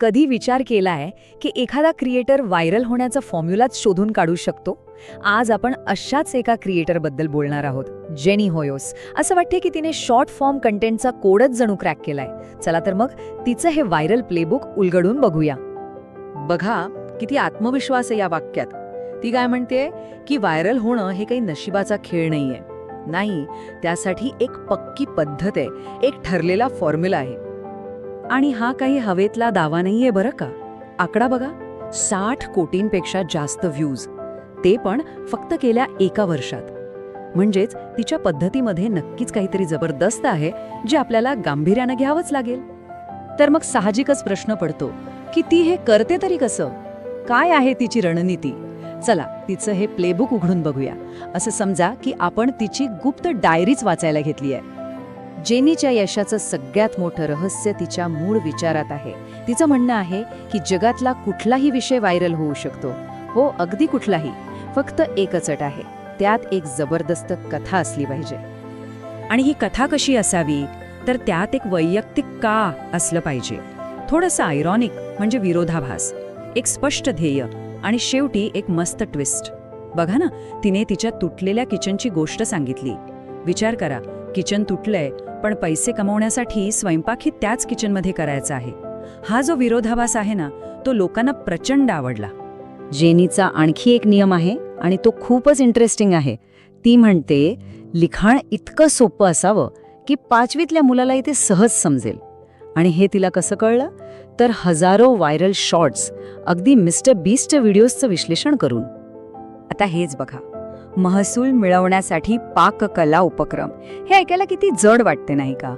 कधी विचार केलाय की एखादा क्रिएटर व्हायरल होण्याचा फॉर्म्युलाच शोधून काढू शकतो? आज आपण अशाच एका क्रिएटरबद्दल बोलणार आहोत जेनी होयोस. असं वाटते की तिने शॉर्ट फॉर्म कंटेंटचा कोडच जणू क्रॅक केलाय. चला तर मग तिचं हे व्हायरल प्लेबुक उलगडून बघूया. बघा किती आत्मविश्वास आहे या वाक्यात. ती काय म्हणते? की व्हायरल होणं हे काही नशिबाचा खेळ नाहीये. नाही त्यासाठी एक पक्की पद्धत आहे. एक ठरलेला फॉर्म्युला आहे. आणि हा काही हवेतला दावा नाहीये बरं का? आकडा बघा. साठ कोटींपेक्षा जास्त व्ह्यूज ते पण फक्त केल्या एका वर्षात. म्हणजेच तिच्या पद्धतीमध्ये नक्कीच काहीतरी जबरदस्त आहे जे आपल्याला गांभीर्यानं घ्यावंच लागेल. तर मग साहजिकच प्रश्न पडतो की ती हे करते तरी कसं? काय आहे तिची रणनीती? चला तिचं हे प्लेबुक उघडून बघूया. असं समजा की आपण तिची गुप्त डायरीच वाचायला घेतली आहे. जेनीच्या यशाचं सगळ्यात मोठं रहस्य तिच्या मूळ विचारात आहे. तिचं म्हणणं आहे की जगातला कुठलाही विषय व्हायरल होऊ शकतो. हो अगदी कुठलाही. फक्त एकच अट आहे. त्यात एक जबरदस्त कथा असली पाहिजे. आणि ही कथा कशी असावी? तर त्यात एक वैयक्तिक का असलं पाहिजे. थोडंसं आयरॉनिक म्हणजे विरोधाभास. एक स्पष्ट ध्येय आणि शेवटी एक मस्त ट्विस्ट बघा ना तिने तिच्या तुटलेल्या किचनची गोष्ट सांगितली. विचार करा किचन तुटलंय पण पैसे कमवण्यासाठी स्वयंपाकही त्याच किचनमध्ये करायचा आहे. हा जो विरोधाभास आहे ना तो लोकांना प्रचंड आवडला. जेनीचा आणखी एक नियम आहे आणि तो खूपच इंटरेस्टिंग आहे. ती म्हणते लिखाण इतकं सोपं असावं की पाचवीतल्या मुलाला इथे सहज समजेल. आणि हे तिला कसं कळलं? तर हजारो व्हायरल शॉर्ट्स अगदी मिस्टर बीस्ट व्हिडिओजचं विश्लेषण करून. आता हेच बघा. महसूल मिळवण्यासाठी पाककला उपक्रम. हे ऐकायला किती जड वाटते नाही का?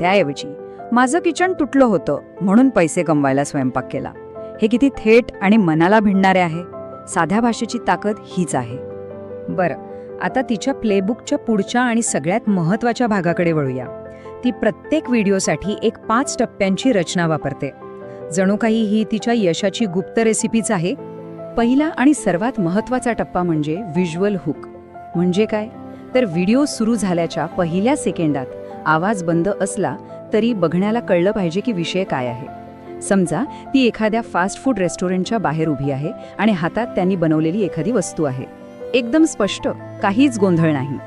त्याऐवजी माझं किचन तुटलं होतं म्हणून पैसे कमवायला स्वयंपाक केला. हे किती थेट आणि मनाला भिडणारे आहे. साध्या भाषेची ताकद हीच आहे. बरं आता तिच्या प्लेबुकच्या पुढच्या आणि सगळ्यात महत्त्वाच्या भागाकडे वळूया. ती प्रत्येक व्हिडिओसाठी एक पाच टप्प्यांची रचना वापरते. जणू काही ही तिच्या यशाची गुप्त रेसिपीच आहे पहिला आणि सर्वात महत्त्वाचा टप्पा म्हणजे व्हिज्युअल हुक. म्हणजे काय? तर व्हिडिओ सुरू झाल्याच्या पहिल्या सेकंदात आवाज बंद असला तरी बघण्याला कळलं पाहिजे की विषय काय आहे. समजा ती एखाद्या फास्ट फूड रेस्टॉरंटच्या बाहेर उभी आहे आणि हातात त्यांनी बनवलेली एखादी वस्तू आहे. एकदम स्पष्ट काहीच गोंधळ नाही.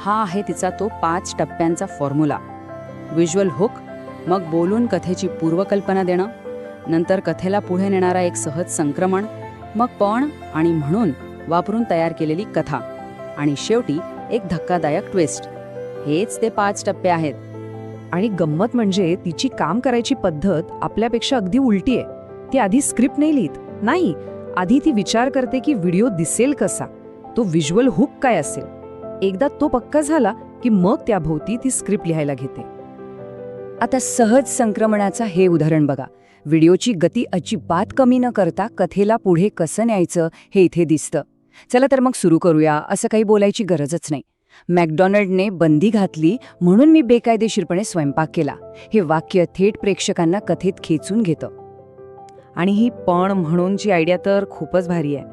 हा आहे तिचा तो पाच टप्प्यांचा फॉर्म्युला व्हिज्युअल हुक मग बोलून कथेची पूर्वकल्पना देणं नंतर कथेला पुढे नेणारा एक सहज संक्रमण मग पण आणि म्हणून वापरून तयार केलेली कथा. आणि शेवटी एक धक्कादायक ट्विस्ट हेच ते पाच टप्पे आहेत. आणि गंमत म्हणजे तिची काम करायची पद्धत आपल्यापेक्षा अगदी उलटी आहे. ती आधी स्क्रिप्ट नाही लिहित. नाही आधी ती विचार करते की व्हिडिओ दिसेल कसा. तो व्हिज्युअल हुक काय असेल? एकदा तो पक्का झाला की मग त्याभोवती ती स्क्रिप्ट लिहायला घेते. आता सहज संक्रमणाचा हे उदाहरण बघा. व्हिडिओची गती अजिबात कमी न करता कथेला पुढे कसं न्यायचं हे इथे दिसतं. चला तर मग सुरू करूया असं काही बोलायची गरजच नाही. मॅकडॉनल्डने बंदी घातली म्हणून मी बेकायदेशीरपणे स्वयंपाक केला. हे वाक्य थेट प्रेक्षकांना कथेत खेचून घेतं. आणि ही पण म्हणूनची आयडिया तर खूपच भारी आहे.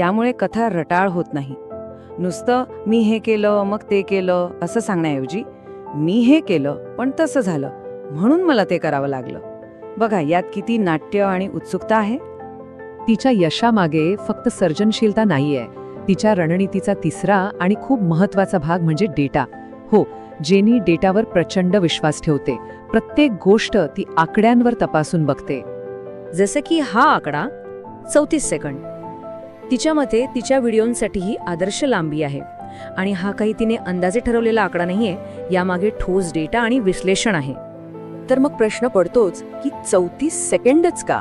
यामुळे कथा रटाळ होत नाही. नुसतं मी हे केलं मग ते केलं असं सांगण्याऐवजी मी हे केलं पण तसं झालं. म्हणून मला ते करावं लागलं. बघा यात किती नाट्य आणि उत्सुकता आहे. तिच्या यशामागे फक्त सर्जनशीलता नाहीये. तिच्या रणनीतीचा तिसरा आणि खूप महत्त्वाचा भाग म्हणजे डेटा. हो जेनी डेटावर प्रचंड विश्वास ठेवते. प्रत्येक गोष्ट ती आकड्यांवर तपासून बघते. जसं की हा आकडा चौतीस सेकंड तिच्या मते तिच्या व्हिडिओंसाठी ही आदर्श लांबी आहे. आणि हा काही तिने अंदाजे ठरवलेला आकडा नाहीये. यामागे ठोस डेटा आणि विश्लेषण आहे. तर मग प्रश्न पडतोच की चौतीस सेकंडच का?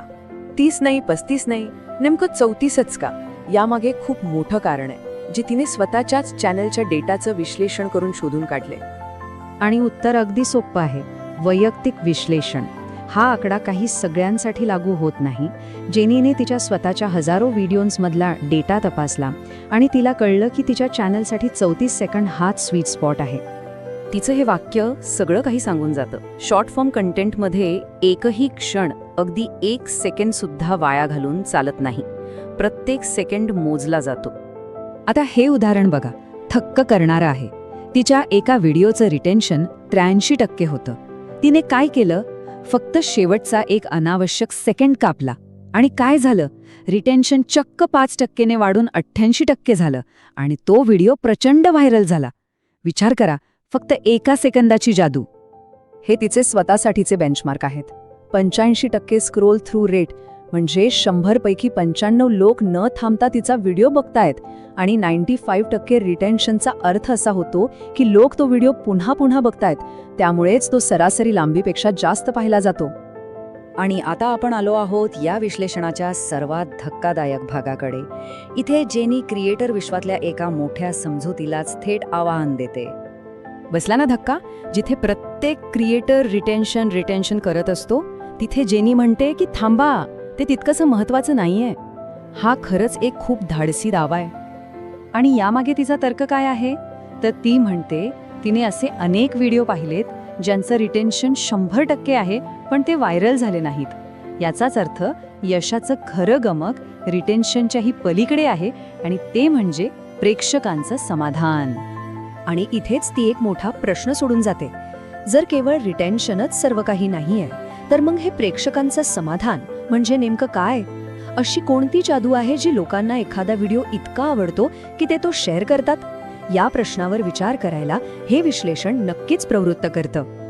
तीस नाही पस्तीस नाही नेमकं चौतीसच का? यामागे खूप मोठं कारण आहे जे तिने स्वतःच्याच चॅनलच्या डेटाचं विश्लेषण करून शोधून काढले. आणि उत्तर अगदी सोपं आहे वैयक्तिक विश्लेषण. हा आकडा काही सगळ्यांसाठी लागू होत नाही जेनीने तिच्या स्वतःच्या हजारो व्हिडिओजमधला डेटा तपासला आणि तिला कळलं की तिच्या चॅनलसाठी चौतीस सेकंड हाच स्वीट स्पॉट आहे. तिचं हे वाक्य सगळं काही सांगून जातं. शॉर्ट फॉर्म कंटेंटमध्ये एकही क्षण अगदी एक सेकंड सुद्धा वाया घालून चालत नाही. प्रत्येक सेकंड मोजला जातो. आता हे उदाहरण बघा. थक्क करणारं आहे. तिच्या एका व्हिडिओचं रिटेन्शन त्र्याऐंशी टक्के होतं. तिने काय केलं? फक्त शेवटचा एक अनावश्यक सेकंड कापला. आणि काय झालं? रिटेन्शन चक्क पाच टक्केने वाढून अठ्ठ्याऐंशी टक्के झालं. आणि तो व्हिडिओ प्रचंड व्हायरल झाला. विचार करा. फक्त एका सेकंदाची जादू. हे तिचे स्वतःसाठीचे बेंचमार्क आहेत. पंच्याऐंशी टक्के स्क्रोल थ्रू रेट म्हणजे शंभरपैकी पंच्याण्णव लोक न थांबता तिचा व्हिडिओ बघतायत आणि नाईन्टी फाईव्ह टक्के रिटेन्शनचा अर्थ असा होतो की लोक तो व्हिडिओ पुन्हा पुन्हा बघतायत. त्यामुळेच तो सरासरी लांबीपेक्षा जास्त पाहिला जातो. आणि आता आपण आलो आहोत या विश्लेषणाच्या सर्वात धक्कादायक भागाकडे. इथे जेनी क्रिएटर विश्वातल्या एका मोठ्या समजुतीलाच थेट आवाहन देते. बसला ना धक्का? जिथे प्रत्येक क्रिएटर रिटेन्शन रिटेन्शन करत असतो तिथे जेनी म्हणते की थांबा ते तितकंसं महत्वाचं नाहीये. हा खरंच एक खूप धाडसी दावा आहे. आणि यामागे तिचा तर्क काय आहे? तर ती म्हणते तिने असे अनेक व्हिडिओ पाहिलेत ज्यांचं रिटेन्शन शंभर टक्के आहे पण ते व्हायरल झाले नाहीत. याचाच अर्थ यशाचं खरं गमक रिटेन्शनच्याही पलीकडे आहे आणि ते म्हणजे प्रेक्षकांचं समाधान. आणि इथेच ती एक मोठा प्रश्न सोडून जाते. जर केवळ रिटेन्शनच सर्व काही नाहीये तर मग हे प्रेक्षकांचं समाधान म्हणजे नेमकं काय? अशी कोणती जादू आहे जी लोकांना एखादा व्हिडिओ इतका आवडतो की ते तो शेअर करतात? या प्रश्नावर विचार करायला हे विश्लेषण नक्कीच प्रवृत्त करतं.